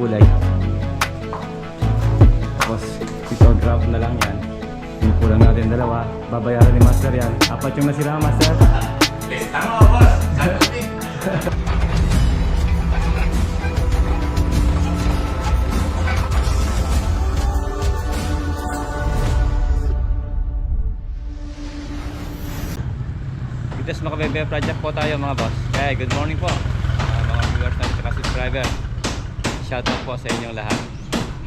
kulay. Tapos drop na lang yan. Yung natin dalawa. Babayaran ni Master yan. Apat yung nasira Master. Tama boss. Vitas Makabebe project po tayo mga boss. Okay, good morning po. Ah, mga viewers natin at subscriber. Shoutout po sa inyong lahat.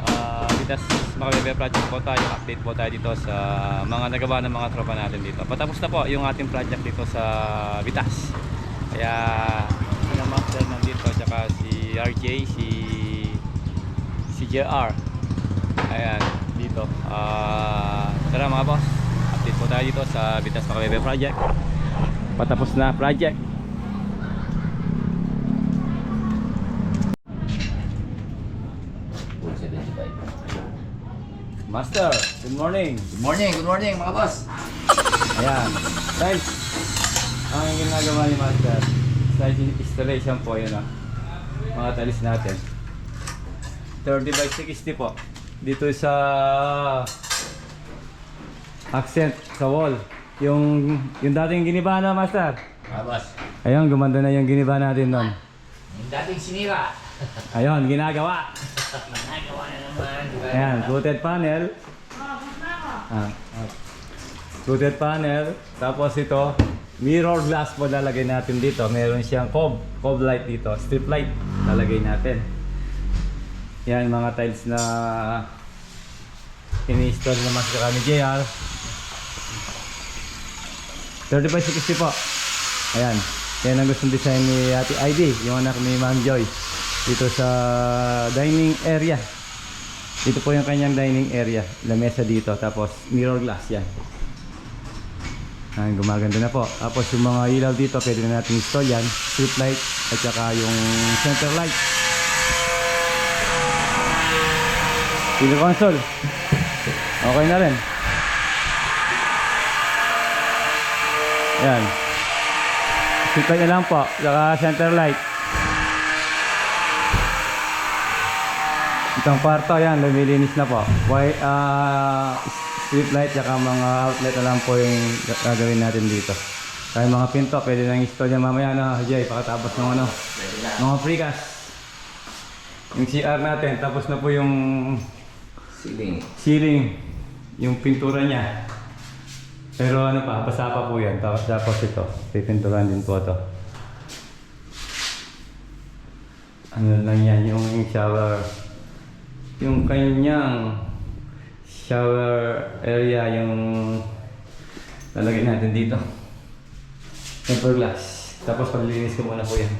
Uh, Vitas Makabebe project po tayo. Update po tayo dito sa mga nagawa ng mga tropa natin dito. Patapos na po yung ating project dito sa Vitas. Kaya si Master nandito tsaka si RJ, si si JR. Ayan, dito. Ah, tara mga boss. Update po tayo dito sa Vitas Makabebe project patapos na project Master, good morning Good morning, good morning mga boss. Ayan, tiles Ang ginagawa ni Master Tiles installation po yun ah Mga tiles natin 30 by 60 po Dito sa Accent sa wall Yung yung dating giniba na Master Mga boss. Ayun, gumanda na yung giniba natin nun. Yung dating sinira. Ayun, ginagawa. Nagawa na naman. Ayan, fluted panel. Ah, ah. Fluted panel. Tapos ito, mirror glass po lalagay natin dito. Meron siyang cob, cob light dito. Strip light lalagay natin. Yan, mga tiles na ini-install naman sa kami JR. 30 by 60 po. Ayan. Yan ang gustong design ni Ate ID, yung anak ni Ma'am Joy. Dito sa dining area. Dito po yung kanyang dining area. Lamesa dito. Tapos mirror glass yan. Ayan, gumaganda na po. Tapos yung mga ilaw dito, pwede na natin install yan. Strip light at saka yung center light. Center console. Okay na rin. Ayan. Strip light na lang po. Saka center light. Itong kwarto, yan, lumilinis na po. Why, ah, strip light, saka mga outlet na lang po yung ga- gagawin natin dito. Kaya mga pinto, pwede nang install yan mamaya, no, Jay, pakatapos ng ano, na. mga precast. Yung CR natin, tapos na po yung Siling. ceiling, yung pintura niya. Pero ano pa, basa pa po yan. Tapos tapos ito, pipinturan din po ito. Ano lang yan, yung shower. Yung kanyang shower area, yung lalagay natin dito. Temper glass. Tapos paglilinis ko muna po yan.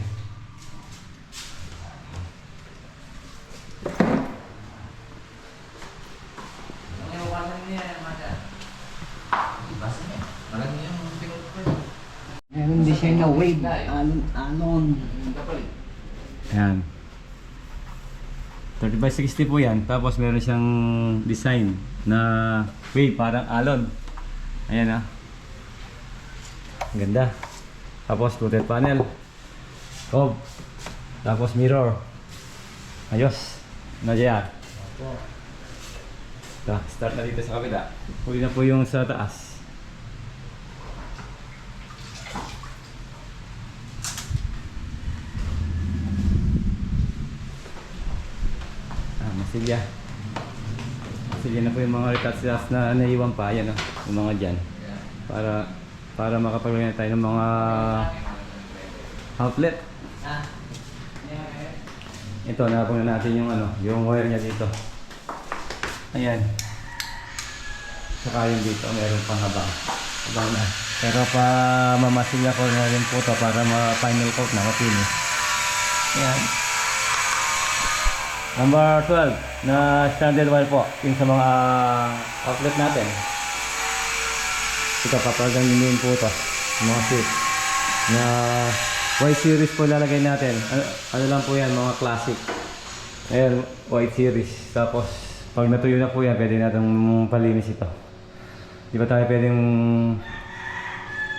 Meron din siya na wave. Kapalit. Ayan. 30 by 60 po yan. Tapos meron siyang design na wave, parang alon. Ayan ah. Ang ganda. Tapos fluted panel. Cob. Tapos mirror. Ayos. Na dyan. Ito, start na dito sa kabila. Huli na po yung sa taas. Masilya. Masilya na po yung mga retouch na naiwan pa. Yan oh, yung mga dyan. Para para makapaglagay tayo ng mga outlet. Ito, nakapun na natin yung ano, yung wire niya dito. Ayan. Saka yung dito, meron pang habang. Habang na. Pero pa mamasilya ko na rin po to para ma-final coat na, ma-finish. Ayan. Number 12 na standard wire po, yung sa mga outlet natin. Ito, papagandin po ito. Mga switch. Na Y series po lalagay natin. Ano, ano lang po yan, mga classic. Ayan, white series. Tapos, pag natuyo na po yan, pwede natin palinis ito. Di ba tayo pwedeng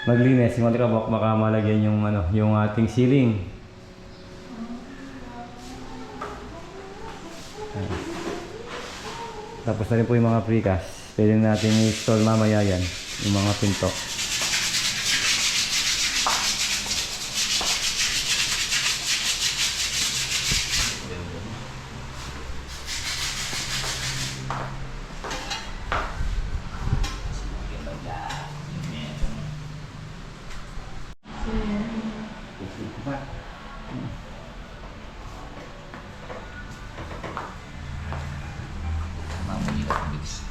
maglinis yung alikabok, baka malagyan yung, ano, yung ating ceiling. Tapos na rin po yung mga precast. Pwede na natin i-install mamaya yan. Yung mga pinto.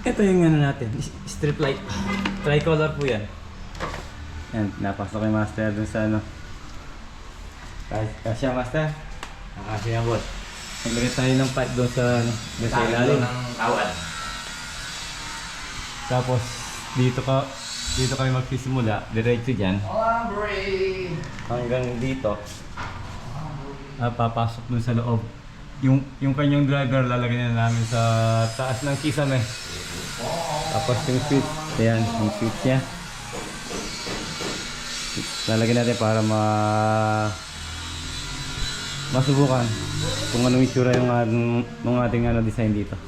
Ito yung ano natin, strip light. Tricolor po yan. Yan, napasok yung master dun sa ano. Kas- Kasya master? Nakasya yan boss. Naglagay tayo ng pipe doon sa, ano, doon sa ilalim. ng tawad. Tapos dito ka dito kami magsisimula, diretso diyan Ombre! hanggang dito. Ah, papasok dun sa loob. Yung yung kanyang driver lalagyan na namin sa taas ng kisame. Tapos yung switch, ayan, yung switch niya. Lalagyan natin para ma masubukan kung anong itsura yung, ang- ng ating ano, design dito.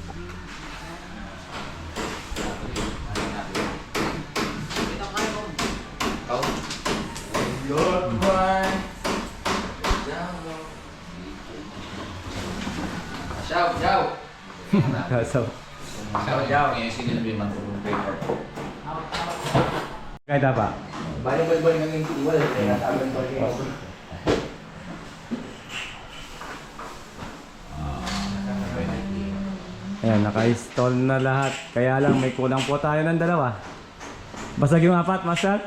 Oh. Lord Ciao, ciao. so, Ciao, ciao. Ngayon sinabi man ko paper. kahit pa. Bali balbal ng yung iwal, kaya ko rin. Ayan, naka-install na lahat. Kaya lang may kulang po tayo ng dalawa. Basag yung apat, Master.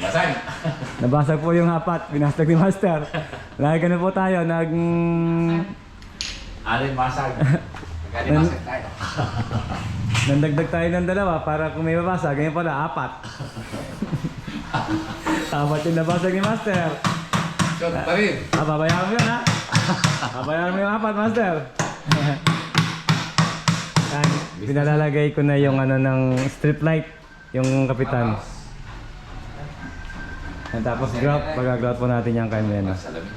Basag. Nabasag po yung apat. Binasag ni Master. Lagi na po tayo. Nag... Alin basag. Magkali basag tayo. Nandagdag tayo ng dalawa para kung may mabasag. Ganyan pala, apat. apat yung nabasag ni Master. Shot pa rin. Ah, babayaran mo yun, ha? Babayaran mo yung apat, Master. Yan, pinalalagay ko na yung ano ng strip light, yung kapitan. Yan, tapos grout, pag-grout po natin yung kay Mena. Magsalamin.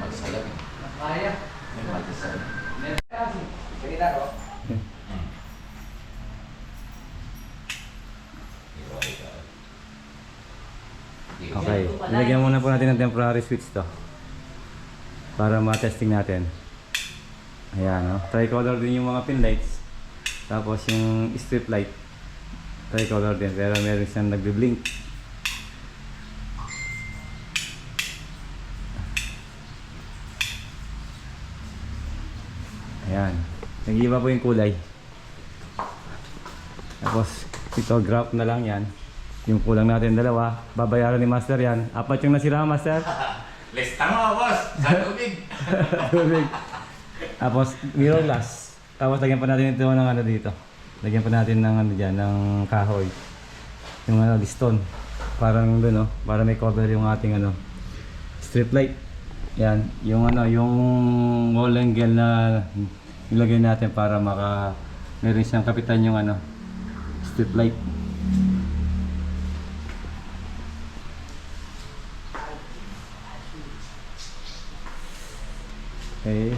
Magsalamin. Kaya. May magsalamin. Ganito ako. Okay, nilagyan muna po natin ng temporary switch to. Para ma-testing natin. Ayan, no? Tricolor din yung mga pin lights. Tapos yung strip light. Tricolor din, pero meron siyang nagbe-blink. Ayan. Nag-iba po yung kulay. Tapos, ito, graph na lang yan. Yung kulang natin dalawa, babayaran ni Master yan. Apat yung nasira, Master. Lista mo, boss. Sa tubig. Tubig. Tapos, mirror glass. Tapos, lagyan pa natin ito ng ano dito. Lagyan pa natin ng ano dyan, ng kahoy. Yung ano, liston. Parang doon, no? Para may cover yung ating ano, strip light. Yan. Yung ano, yung wall angle na nilagay natin para maka meron siyang kapitan yung ano, strip light. Okay.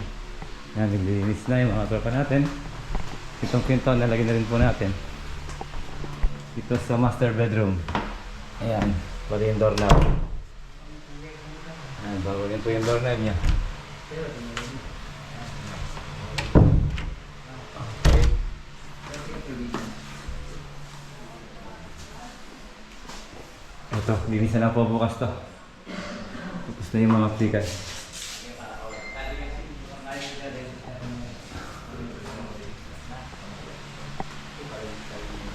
Yan, naglilinis na yung mga tropa natin. Itong pinto, nalagyan na rin po natin. Ito sa master bedroom. Ayan, pati yung doorknob. Ayan, bago rin po yung doorknob niya. Ito, linisan na po bukas to. Tapos na yung mga plikas.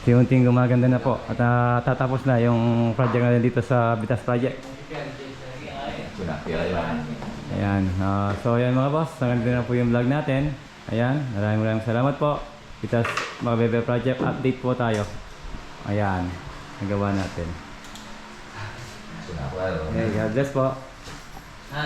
Unti-unting gumaganda na po at ah, tatapos na yung project natin dito sa Bitas Project. Ayan. ah, so ayan mga boss, hanggang na po yung vlog natin. Ayan, maraming maraming salamat po. Bitas mga Bebe Project update po tayo. Ayan, nagawa natin. Well. Okay, God bless po. Ha?